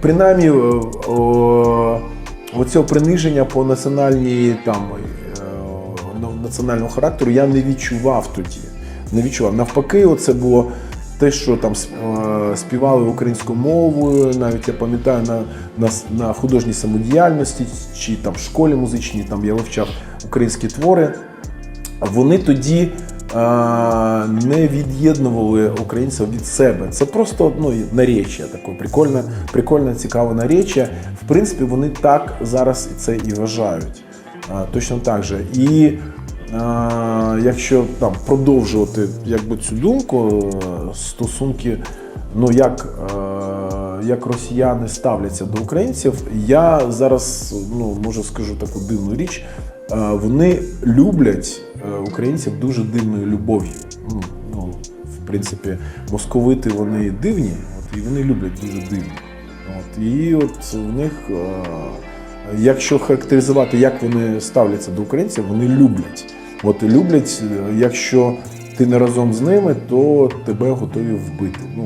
Принаймні, е, оцього приниження по національній там е, ну, національному характеру я не відчував тоді. Не відчував. Навпаки, це було те, що там е, співали українською мовою. Навіть я пам'ятаю на, на, на художній самодіяльності чи там в школі музичній, там я вивчав українські твори. Вони тоді не від'єднували українців від себе. Це просто ну, наречія таке прикольне, прикольне, цікаве наречія. В принципі, вони так зараз це і вважають. Точно так же. І якщо там продовжувати якби, цю думку, е, стосунки, ну як. е, Як росіяни ставляться до українців, я зараз ну може скажу таку дивну річ. Е, Вони люблять українців дуже дивною любов'ю. Ну, ну, в принципі, московити вони дивні, от, і вони люблять дуже дивно. От, і от в них, е, якщо характеризувати, як вони ставляться до українців, вони люблять. От люблять, е, якщо ти не разом з ними, то тебе готові вбити. Ну,